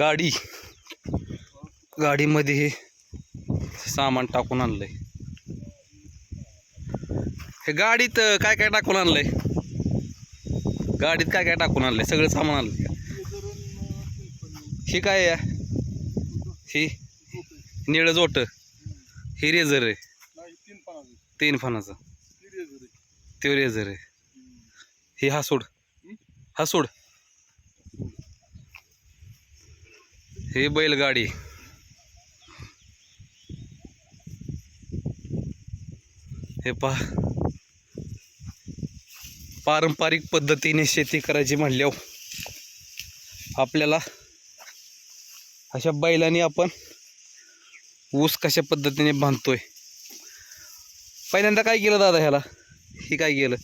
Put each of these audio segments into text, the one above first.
गाडी. गाडीमध्ये हे सामान टाकून आणलंय. हे गाडीत काय काय टाकून आणलंय? गाडीत काय काय टाकून आणलंय? सगळं सामान आणलंय हे काय आहे? ही निळं जोट. हे रेझर आहे. तीन फणाचं. ते रेझर आहे. हे हासूड. हासूड. हे बैलगाडी. हे पहा. पारंपरिक पद्धतीने शेती करायची म्हणल्यावर आपल्याला अशा बैलांनी आपण ऊस कशा पद्धतीने बांधतोय? पहिल्यांदा काय केलं दादा ह्याला? हे काय केलं?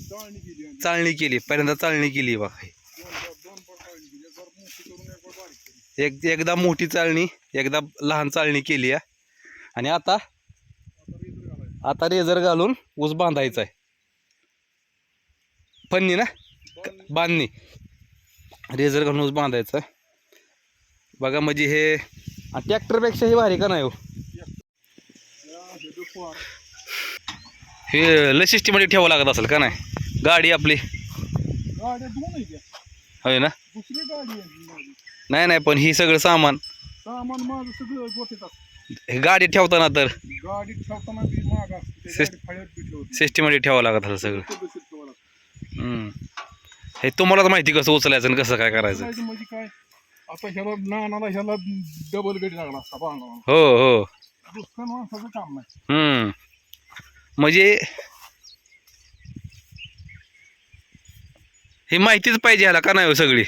चाळणी केली. पहिल्यांदा चाळणी केली बा हे. दोन दोन पार चाळणी केली एक बार मोठी करून एक बार बारीक केली एक एकदा मोठी चाळणी एकदा लहान चाळणी केली आहे. आणि आता आता रेझर घालून ऊस बांधायचा आहे. पन्नी ना? बांधणी. रेझर घालून ऊस बांधायचा आहे. बघा म्हणजे हे ट्रॅक्टरपेक्षा हे भारी का नाही हो? हे लय सिस्टीमध्ये ठेवावं लागत असेल का नाही? गाडी आपली. होय ना? दुसरी गाडी ही नाही नाही पण ही सगळं सामान. सामान माझं सगळं गोठीत असतं. हे गाडी ठेवताना तर गाडीत ठेवताना ती माग असते सिस- गाडी फळ्यात बी ठेवते. सिस्टीमध्ये ठेवावं लागत असेल सगळं. पद्धतशीर ठेवावं लागतं. हम्म. हे तुम्हालाच माहिती कसं उचलायचं आणि कसं काय करायचं. करायचं म्हणजे काय? आता ह्याला नानाला ह्याला डबल गडी लागला असता हो हो. दुसऱ्या माणसाचं काम नाही. हम्म. म्हणजे ही माहितीच पाहिजे ह्याला का नाही हो सगळी?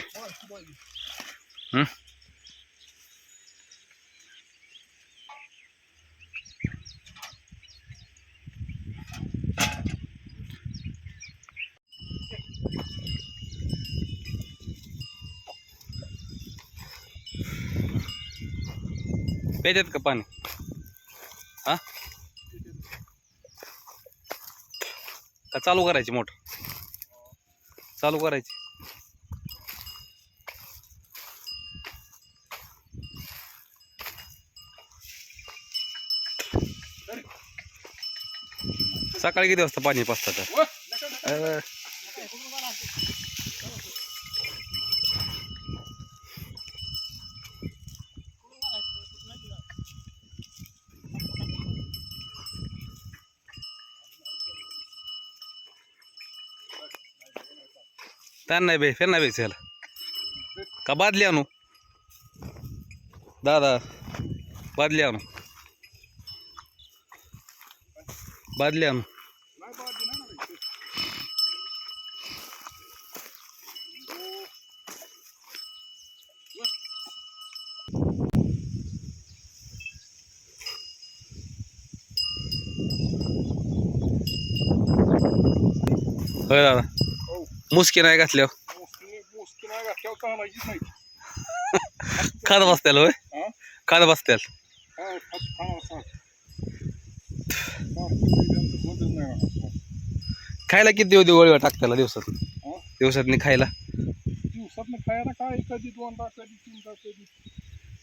प्याच्यात का पाणी? हा? का चालू करायची मोटर? चालू करायची. सकाळी किती वाजता पाणी पाचतात व, नका, नका. त्यान नाही बे फेर नाही बेच ह्याला का बादली आणू दादा बादली आणू बादली आणू होय दादा. हो मुसकी नाही घातल्यावर. नाही घातल्यावर नाही खात बसत्याल होय? खात बसत्याल. खायला किती दिवस दिवळ टाकत्याला दिवसात? हा? दिवसातनी खायला? दिवसात खायला काय कधी दोनदा कधी तीनदा कधी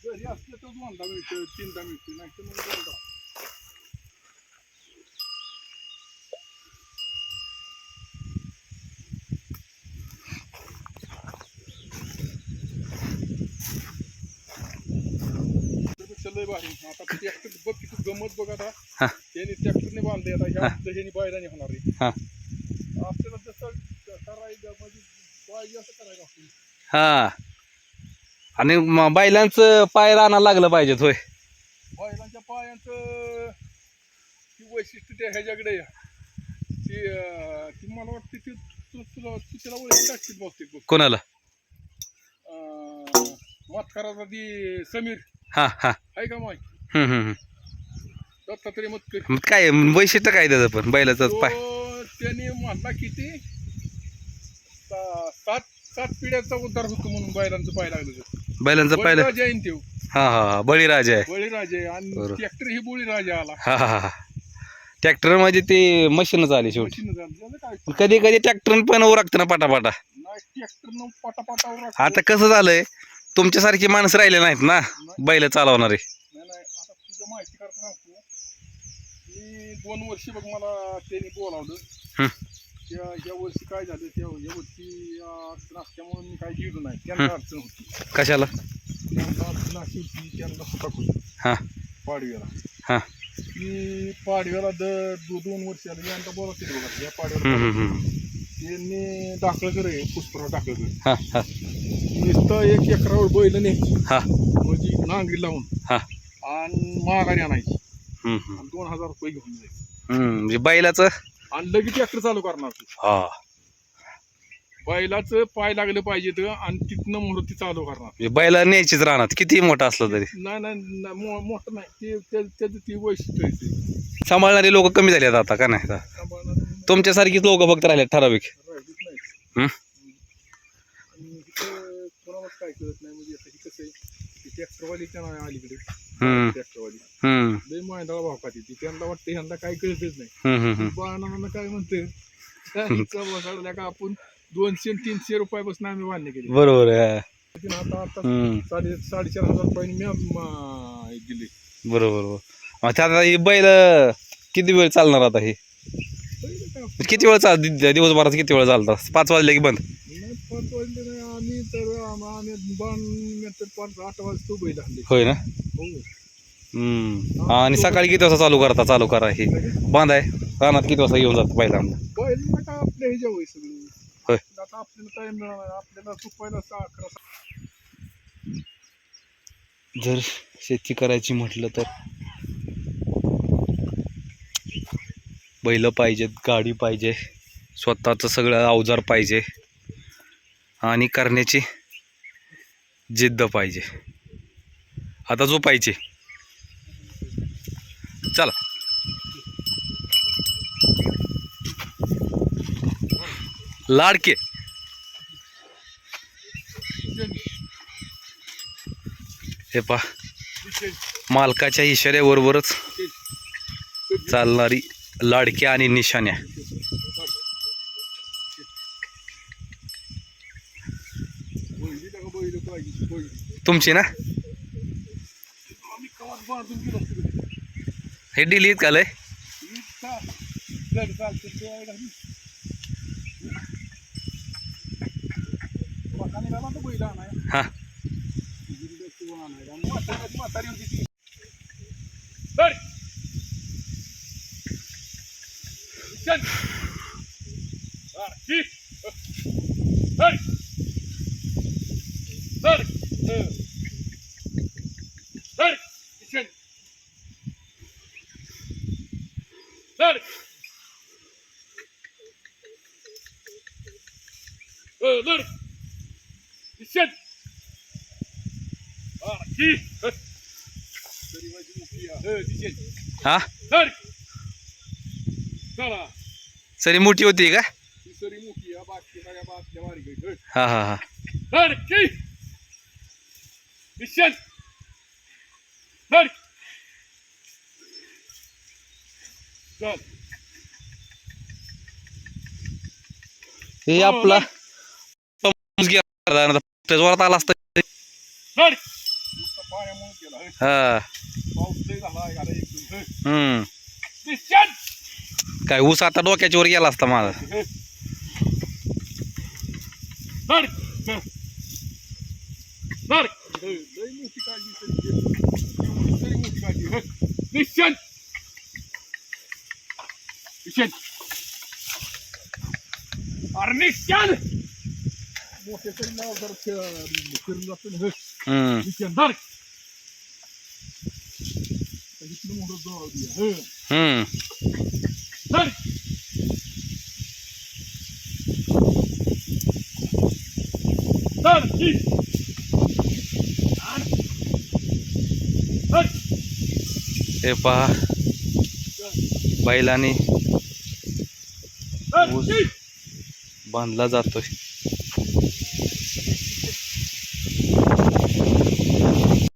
घरी असले तर दोनदा मिळते तीनदा मिळते नाही तर मग दोनदा. लय भारी. आता ट्रॅक्टर बघ किती गमत बघ आता. हा. त्यांनी ट्रॅक्टरने बांधले आता. ह्या ह्यानी बैलाने होणार आहे. हा. आपल्याला जसं करायचं म्हणजे पाहिजे असं करायचं आपण हा. आणि बैलांचं पाय रानाला लागलं पाहिजेत होय. बैलांच्या पायांचं वैशिष्ट्य त्या ह्याच्याकडे. ती मला वाटते ती तुला तिला ओळख टाकतील बहुतेक कोणाला? अं, मतकराचा ती समीर. हा हा. आहे का माय हम्म, हम्म, हम्म. दत्तात्रय मतकर मग काय वैशिष्ट्य काय त्याचं पण? बैलाचं पाय. त्याने म्हणला किती? सा- सात सात पिढ्याचा उद्धार होतो म्हणून बैलांचं पाय लागलं. बैलांचं पाहिलं बळीराजा आहे ना त्यो हा हा हा. बळीराज आहे. बळीराजा आहे. आणि. ट्रॅक्टर ही बळीराजा आला. हा हा हा ट्रॅक्टर म्हणजे ते मशीनच आली शेवटी. मशीन झालं. त्याचं काय? कधी कधी ट्रॅक्टर पण उरकतं ना पाटापाटा. नाही ट्रॅक्टर न पटापटा आता कसं झालंय? तुमच्यासारखी माणसं राहिले नाहीत ना? बैल चालवणारे. नाही नाही आता तुझ्या माहिती करता सांगतो. मी दोन वर्षी बघ मला त्यांनी बोलावलं. हं. त्या ह्या वर्षी काय झालं त्या ह्या वर्षी असल्यामुळे मी काय गेलो नाही. त्यांना अडचण होती. कशाला? त्यांना अडचण अशी होती त्यांना सुटाक होती हा. पाडव्याला. हा. मी पाडव्याला द दो- दोन वर्ष आले यंदा बोलत होते बघा या पाडव्याला. त्यांनी दाखलकर आहे पुष्पराव दाखलकर हा. नुसतं एक एकरावर बैल न्यायची हा. म्हणजे नांगरी लावून. हा. आणि माघारी आणायची. हम्म, हम्म. आणि दोन हजार रुपये घेऊन जायचे. हम्म, म्हणजे बैलाचं? आणि लगेच ट्रॅक्टर चालू करणार तू. हा. बैलाचं पाय लागलं पाहिजे तर आणि तिथनं मुहूर्ती चालू करणार. म्हणजे बैला न्यायचीच राहणार किती मोठं असलं तरी? नाही नाही नाही, मो- मोठं नाही. ते त्या- त्याचं ती वैशिष्ट्य आहे ते. सांभाळणारे लोक कमी झाले आहेत आता का नाही? आता? सांभाळणार तुमच्यासारखीच लोक फक्त राहिले ठराविक. राहिलीच नाही हम्म? आणि इथं कोणालाच काय कळत नाही. म्हणजे कसं आहे ट्रॅक्टरवाली त्या नाही अलीकडे. हम्म. ट्रॅक्टरवाली हम्म. लय मांडाळा भाव खाती ती. त्यांना वाटतं ह्यांना काय कळतच नाही. हम्म, काय म्हणते चढल्या का आपण दोनशे आणि तीनशे रुपयापासून आम्ही मान्य केली. बरोबर आहे. आता आता हम्म, साडे साडेचार हजार रुपयांनी मी अं, दिले. बरोबर बरोबर. मग त्यात आता ही बैल किती वेळ चालणार आता हे? किती वेळ चाल दि- दिवसभरात किती वेळ चालतात? पाच वाजले की बंद नाही पाच वाजले नाही आम्ही तर आम- आम्ही तर पाच आठ वाजता बैल आणले होय ना? हो. हम्म. आणि सकाळी किती वाजता चालू करता? चालू करा हे. बांध आहे रानात किती वाजता घेऊन जात बैलांना बैल ना का आपल्या सगळं. होय. आता आपल्याला टाइम मिळाला आपल्याला सहा अकरा जर शेती करायची म्हटलं तर? बैल पाहिजेत गाडी पाहिजे. स्वतःचं सगळं अवजार पाहिजे. आणि करण्याची जिद्द पाहिजे. आता जो पाहिजे चला. लाडके. हे पा मालकाच्या इशाऱ्याबरोबरच चालणारी लाडक्या आणि निशाण्या बैली का बैल पाहिजे बैल तुमची ना? हे डिलीट का लय? हा. जड चालतं ते आहे घरी. म्हातारी गावात तो बैल आणाय. हा गिरीला किंवा आणायला. आणि म्हातारी म्हातारी होती ती. धर. चल. धर. ही. धर. धर. हं. धर. चल. धर. हं, धर. चल. हा, ही. हं. हं. हा धर. चला सरी मोठी होती का ही सरी मोठी आहे बाकी सगळ्या बाटल्या बारीक आहेत. हं. हा हा हा धर की दिसेल धर चल हे हो, आपला धर. तमस गेला ना, त्या जोरात आला असता. हं. हम्म. काय ऊस आता डोक्याच्या वर गेला असता माझा. अरे निश्चल मोठे तरी नाव जर फिरून जातो ना हम्म. मोठं हम्म. हे पहा. बैलाने बांधला जातोय.